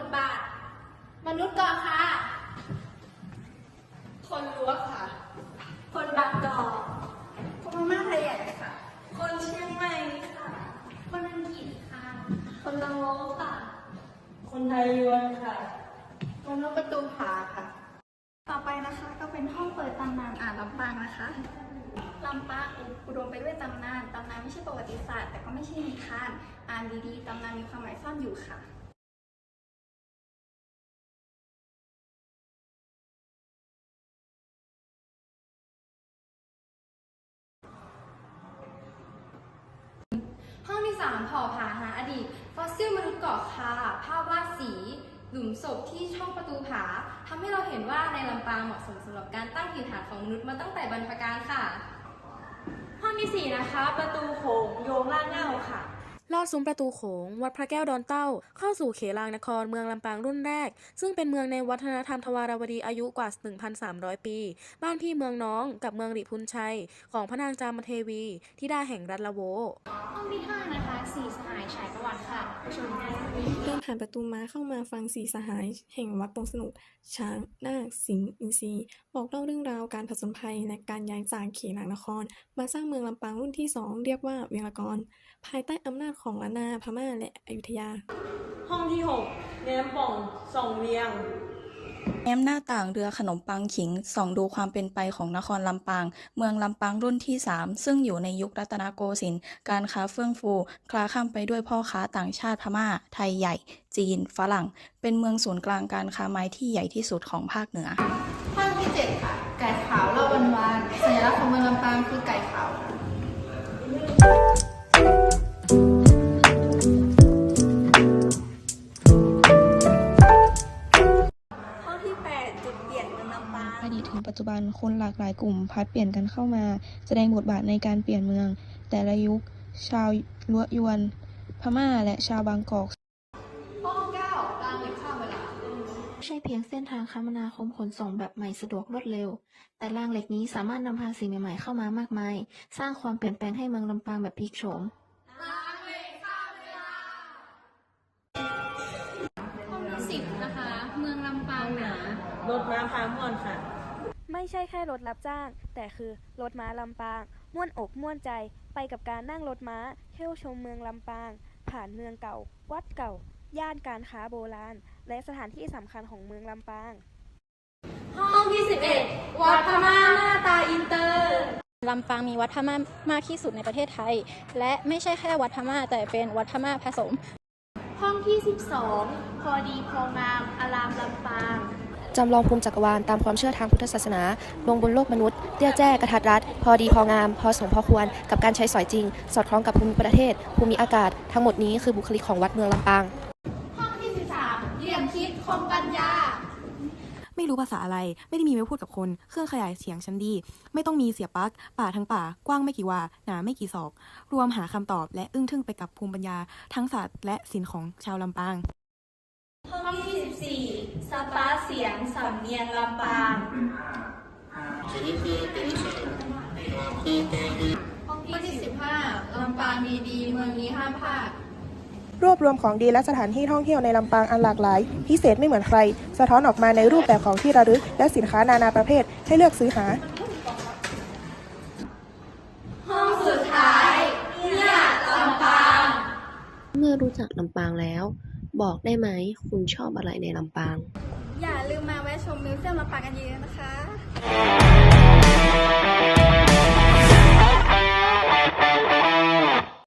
มีบทบาท มนุษย์ก่อค่ะ คนรั้วค่ะ คนบางกอกคนพม่าไทยใหญ่ค่ะ คนเชียงใหม่ค่ะ คนอังกฤษค่ะ คนละโวค่ะ คนไทยยวนค่ะ คนนกประตูผาค่ะ ต่อไปนะคะก็เป็นห้องเปิดตำนานอ่านลำปางนะคะลำปางอุดมไปด้วยตำนาน ตำนานไม่ใช่ประวัติศาสตร์ แต่ก็ไม่ใช่นิทาน อ่านดีๆ ตำนานมีความหมายซ่อนอยู่ค่ะ ห้องที่3ผ่อผาหาอดีต ฟอสซิลมนุษย์เกาะคาภาพวาดสีหลุมศพที่ช่องประตูผาทำให้เราเห็นว่าในลำปางเหมาะสมสำหรับการตั้งถิ่นฐานของมนุษย์มาตั้งแต่บรรพกาลค่ะ ห้องที่สี่นะคะ ประตูโขง ลอดซุ้มประตูโขง วัดพระแก้วดอนเต้า เข้าสู่เขลางนครเมืองลำปางรุ่นแรก ซึ่งเป็นเมืองในวัฒนธรรมทวารวดีอายุกว่า 1,300 ปี บ้านพี่เมืองน้องกับเมืองริพุนชัย ของพระนางจามเทวีที่ได้แห่งรัตละโวห้องที่ห้านะคะสี่สหายชาย เดินผ่านประตูม้าเข้ามาฟังสีสหายแห่งวัดปงสนุก ช้าง นาค สิงห์ อินทรี บอกเล่าเรื่องราวการผจญภัยและการย้ายจากเขหลางนคร มาสร้างเมืองลำปางรุ่นที่สองเรียกว่าเวียงละกร ภายใต้อำนาจของล้านนาพม่าและอยุธยา ห้องที่หกแง้มป่องสองเวียง แง้มหน้าต่างเรือขนมปังขิงส่องดูความเป็นไปของนครลำปาง เมืองลำปางรุ่นที่ 3 ซึ่งอยู่ในยุครัตนโกสินทร์การค้าเฟื่องฟู คลาข้ามไปด้วยพ่อค้าต่างชาติพม่า ไทยใหญ่ จีน ฝรั่ง เป็นเมืองศูนย์กลางการค้าไม้ที่ใหญ่ที่สุดของภาคเหนือห้องที่ 7 ค่ะ ไก่ขาวเล่าวันวานสัญลักษณ์ของเมืองลำปางคือไก่ขาว อดีตถึงปัจจุบันคนหลากหลายกลุ่มพัดเปลี่ยนกันเข้ามา แสดงบทบาทในการเปลี่ยนเมือง แต่ละยุค ชาวล้วยวน พม่าและชาวบางกอกไม่ใช่เพียงเส้นทางคมนาคมขนส่งแบบใหม่สะดวกรวดเร็ว แต่รางเหล็กนี้สามารถนำพาสิ่งใหม่ๆเข้ามามากมาย สร้างความเปลี่ยนแปลงให้เมืองลำปางแบบพลิกโฉม รถม้าพาม่วนค่ะ ไม่ใช่แค่รถรับจ้าง แต่คือรถม้าลำปาง ม่วนอกม่วนใจไปกับการนั่งรถม้า เที่ยวชมเมืองลำปาง ผ่านเมืองเก่า วัดเก่า ย่านการค้าโบราณ และสถานที่สำคัญของเมืองลำปาง ห้องที่ 11 วัดพม่าหน้าตาอินเตอร์ลำปางมีวัดพม่ามากที่สุดในประเทศไทย และไม่ใช่แค่วัดพม่าแต่เป็นวัดพม่าผสม ห้องที่ 12 พอดีพองามอารามลำปาง จำลองภูมิจักรวาลตามความเชื่อทางพุทธศาสนา ลงบนโลกมนุษย์เตี้ยแจ้กระทัดรัด พอดีพองาม พอสมพอควร กับการใช้สอยจริง สอดคล้องกับภูมิประเทศ ภูมิอากาศ ทั้งหมดนี้คือบุคลิกของวัดเมืองลำปาง ห้องที่13เหลี่ยมคิดคมปัญญา ไม่รู้ภาษาอะไร ไม่ได้มีไว้พูดกับคน เครื่องขยายเสียงชั้นดี ไม่ต้องมีเสียบปลั๊ก ป่าทั้งป่า กว้างไม่กี่วา หนาไม่กี่ศอก รวมหาคำตอบและอึ้งทึ่งไปกับภูมิปัญญา ทั้งศาสตร์และศิลป์ของชาวลำปาง 14. สปาเสียงสำเนียงลำปางห้องที่15ลำปางดีเมืองนี้ห้ามพลาด รวบรวมของดีและสถานที่ท่องเที่ยวในลำปางอันหลากหลาย พิเศษไม่เหมือนใคร สะท้อนออกมาในรูปแบบของที่ระลึก และสินค้านานาประเภทให้เลือกซื้อหา รู้จักลำปางแล้ว บอกได้ไหมคุณชอบอะไรในลำปาง อย่าลืมมาแวะชมมิวเซียมลำปางกันเยอะนะคะ